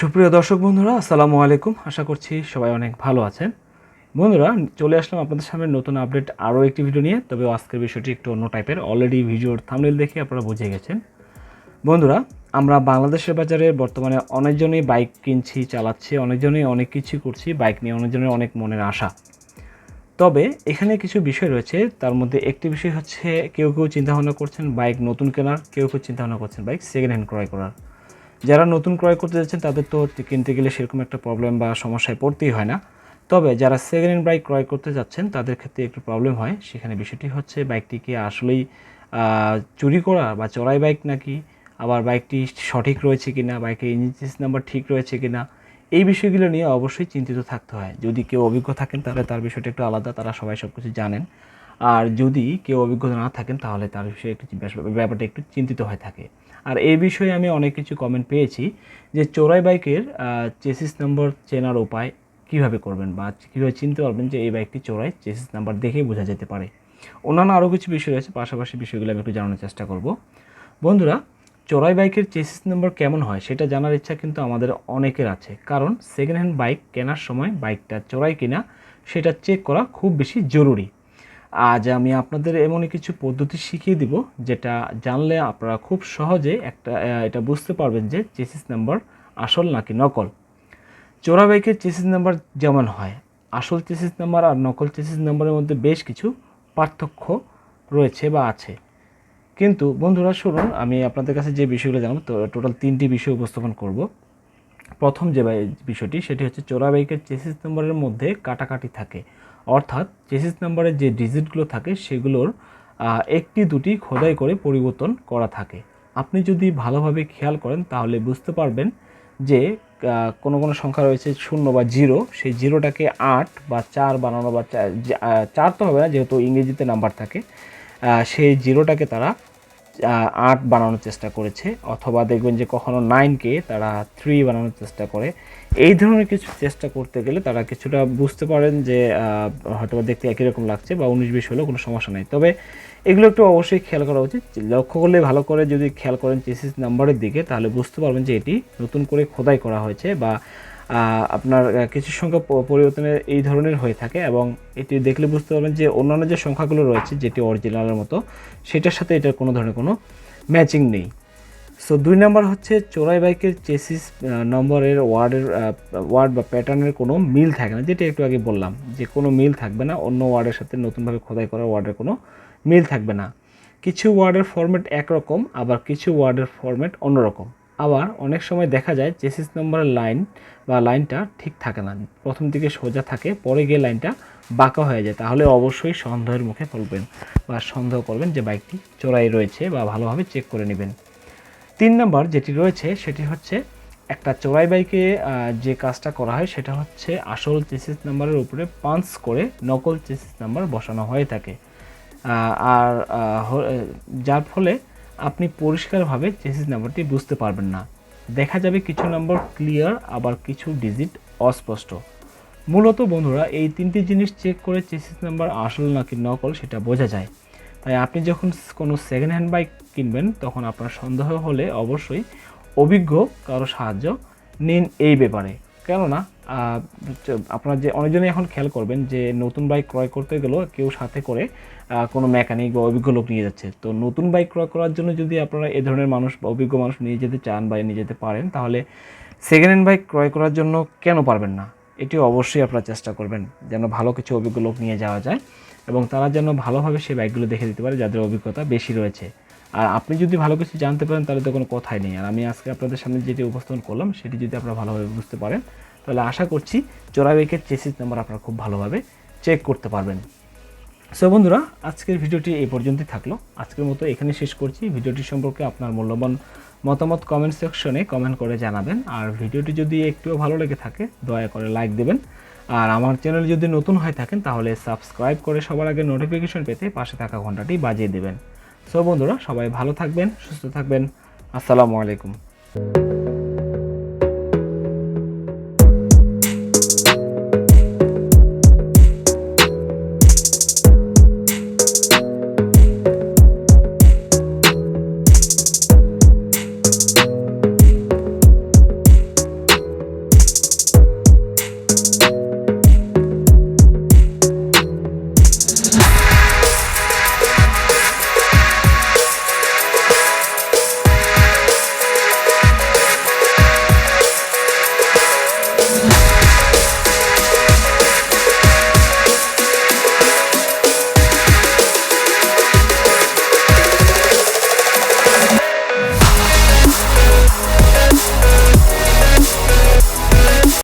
সুপ্রিয় দর্শক বন্ধুরা, আসসালামু আলাইকুম। আশা করছি সবাই অনেক ভালো আছেন। বন্ধুরা, চলে আসলাম আপনাদের সামনে নতুন আপডেট আরও একটি ভিডিও নিয়ে। তবে আজকের বিষয়টি একটু অন্য টাইপের। অলরেডি ভিডিওর থামনেল দেখে আপনারা বুঝে গেছেন। বন্ধুরা, আমরা বাংলাদেশের বাজারে বর্তমানে অনেকজনই বাইক কিনছি, চালাচ্ছি অনেকজনই অনেক কিছু করছি বাইক নিয়ে অনেকজনের অনেক মনের আশা। তবে এখানে কিছু বিষয় রয়েছে, তার মধ্যে একটি বিষয় হচ্ছে, কেউ কেউ চিন্তাভাবনা করছেন বাইক নতুন কেনার, কেউ কেউ চিন্তাভাবনা করছেন বাইক সেকেন্ড হ্যান্ড ক্রয় করার। যারা নতুন ক্রয় করতে যাচ্ছেন, তাদের তো কিনতে গেলে সেরকম একটা প্রবলেম বা সমস্যায় পড়তেই হয় না। তবে যারা সেকেন্ড হ্যান্ড বাইক ক্রয় করতে যাচ্ছেন, তাদের ক্ষেত্রে একটু প্রবলেম হয়। সেখানে বিষয়টি হচ্ছে বাইকটিকে আসলেই চুরি করা বা চড়াই বাইক নাকি, আবার বাইকটি সঠিক রয়েছে কিনা বাইকের ইঞ্জিন নাম্বার ঠিক রয়েছে কিনা, এই বিষয়গুলো নিয়ে অবশ্যই চিন্তিত থাকতে হয়। যদি কেউ অভিজ্ঞ থাকেন, তাহলে তার বিষয়টা একটু আলাদা, তারা সবাই সব কিছু জানেন। আর যদি কেউ অভিজ্ঞতা না থাকেন, তাহলে তার বিষয়ে একটু ব্যাপারটা একটু চিন্তিত হয়ে থাকে। আর এই বিষয়ে আমি অনেক কিছু কমেন্ট পেয়েছি যে চোরাই বাইকের চেসিস নম্বর চেনার উপায় কীভাবে করবেন বা কীভাবে চিনতে পারবেন যে এই বাইকটি চোরাই চেসিস নাম্বার দেখেই বোঝা যেতে পারে। অন্যান্য আরও কিছু বিষয় রয়েছে পাশাপাশি বিষয়গুলো আমি একটু জানানোর চেষ্টা করব। বন্ধুরা, চোরাই বাইকের চেসিস নম্বর কেমন হয় সেটা জানার ইচ্ছা কিন্তু আমাদের অনেকের আছে। কারণ সেকেন্ড হ্যান্ড বাইক কেনার সময় বাইকটা চোরাই কিনা সেটা চেক করা খুব বেশি জরুরি। আজ আমি আপনাদের এমনই কিছু পদ্ধতি শিখিয়ে দিব, যেটা জানলে আপনারা খুব সহজে একটা এটা বুঝতে পারবেন যে চেসিস নাম্বার আসল নাকি নকল। চোরা বাইকের চেসিস নাম্বার যেমন হয়, আসল চেসিস নাম্বার আর নকল চেসিস নাম্বারের মধ্যে বেশ কিছু পার্থক্য রয়েছে বা আছে। কিন্তু বন্ধুরা, শুনুন, আমি আপনাদের কাছে যে বিষয়গুলো জানাব তো টোটাল তিনটি বিষয় উপস্থাপন করব। প্রথম যে বিষয়টি, সেটি হচ্ছে চোরা বাইকের চেসিস নাম্বারের মধ্যে কাটাকাটি থাকে। অর্থাৎ চেসিস নাম্বারের যে ডিজিটগুলো থাকে সেগুলোর একটি দুটি খোদাই করে পরিবর্তন করা থাকে। আপনি যদি ভালোভাবে খেয়াল করেন তাহলে বুঝতে পারবেন যে কোনো কোনো সংখ্যা রয়েছে শূন্য বা জিরো সেই জিরোটাকে আট বা চার বানানো বা চার তো হবে না, যেহেতু ইংরেজিতে নাম্বার থাকে সেই জিরোটাকে তারা আট বানানোর চেষ্টা করেছে, অথবা দেখবেন যে কখনো নাইনকে তারা থ্রি বানানোর চেষ্টা করে। এই ধরনের কিছু চেষ্টা করতে গেলে তারা কিছুটা বুঝতে পারেন যে হয়তো দেখতে একই রকম লাগছে বা উনিশ বিশ হলেও কোনো সমস্যা নেই। তবে এগুলো একটু অবশ্যই খেয়াল করা উচিত। লক্ষ্য করলে ভালো করে যদি খেয়াল করেন চেসিস নাম্বারের দিকে, তাহলে বুঝতে পারবেন যে এটি নতুন করে খোদাই করা হয়েছে বা আপনার কিছু সংখ্যা পরিবর্তনের এই ধরনের হয়ে থাকে এবং এটি দেখলে বুঝতে পারবেন যে অন্যান্য যে সংখ্যাগুলো রয়েছে, যেটি অরিজিনালের মতো, সেটার সাথে এটার কোনো ধরনের কোনো ম্যাচিং নেই। সো দুই নাম্বার হচ্ছে চোরাই বাইকের চেসিস নম্বরের ওয়ার্ডের ওয়ার্ড বা প্যাটার্নের কোনো মিল থাকে না, যেটা একটু আগে বললাম যে কোনো মিল থাকবে না, অন্য ওয়ার্ডের সাথে নতুনভাবে খোদাই করা ওয়ার্ডের কোনো মিল থাকবে না। কিছু ওয়ার্ডের ফরম্যাট একরকম, আবার কিছু ওয়ার্ডের ফরম্যাট অন্যরকম। আবার অনেক সময় দেখা যায় চেসিস নম্বরের লাইন বা লাইনটা ঠিক থাকে না। প্রথম দিকে সোজা থাকে, পরে গিয়ে লাইনটা বাঁকা হয়ে যায়। তাহলে অবশ্যই সন্দেহের মুখে পড়বেন বা সন্দেহ করবেন যে বাইকটি চোরাই রয়েছে বা ভালোভাবে চেক করে নেবেন। তিন নম্বর যেটি রয়েছে, সেটি হচ্ছে একটা চোরাই বাইকে যে কাজটা করা হয়, সেটা হচ্ছে আসল চেসিস নাম্বারের উপরে পাঞ্চ করে নকল চেসিস নাম্বার বসানো হয়ে থাকে। আর যার ফলে আপনি পরিষ্কারভাবে চেসিস নাম্বারটি বুঝতে পারবেন না। দেখা যাবে কিছু নম্বর ক্লিয়ার আবার কিছু ডিজিট অস্পষ্ট। মূলত বন্ধুরা, এই তিনটি জিনিস চেক করে চেসিস নাম্বার আসল নাকি নকল সেটা বোঝা যায়। তাই আপনি যখন কোনো সেকেন্ড হ্যান্ড বাইক কিনবেন, তখন আপনার সন্দেহ হলে অবশ্যই অভিজ্ঞ কারও সাহায্য নিন এই ব্যাপারে। কেননা আপনারা যে অনেকজনই এখন খেয়াল করবেন যে নতুন বাইক ক্রয় করতে গেলেও কেউ সাথে করে কোনো মেকানিক বা অভিজ্ঞ লোক নিয়ে যাচ্ছে। তো নতুন বাইক ক্রয় করার জন্য যদি আপনারা এ ধরনের মানুষ বা অভিজ্ঞ মানুষ নিয়ে যেতে চান বা নিয়ে যেতে পারেন, তাহলে সেকেন্ড হ্যান্ড বাইক ক্রয় করার জন্য কেন পারবেন না? এটি অবশ্যই আপনারা চেষ্টা করবেন যেন ভালো কিছু অভিজ্ঞ লোক নিয়ে যাওয়া যায় এবং তারা যেন ভালোভাবে সেই বাইকগুলো দেখে দিতে পারে যাদের অভিজ্ঞতা বেশি রয়েছে। আর আপনি যদি ভালো কিছু জানতে পারেন, তাহলে তো কোনো কথাই নেই। আর আমি আজকে আপনাদের সামনে যেটি উপস্থাপন করলাম, সেটি যদি আপনারা ভালোভাবে বুঝতে পারেন তাহলে আশা করছি চোরা বাইকের চেসিস নাম্বার আপনারা খুব ভালোভাবে চেক করতে পারবেন। সো বন্ধুরা, আজকের ভিডিওটি এই পর্যন্তই থাকল। আজকের মতো এখানে শেষ করছি। ভিডিওটি সম্পর্কে আপনার মূল্যবান মতামত কমেন্ট সেকশনে কমেন্ট করে জানাবেন। আর ভিডিওটি যদি একটুও ভালো লেগে থাকে, দয়া করে লাইক দেবেন। আর আমার চ্যানেল যদি নতুন হয়ে থাকেন, তাহলে সাবস্ক্রাইব করে সবার আগে নোটিফিকেশন পেতে পাশে থাকা ঘন্টাটি বাজিয়ে দেবেন। সো বন্ধুরা, সবাই ভালো থাকবেন, সুস্থ থাকবেন। আসসালামু আলাইকুম।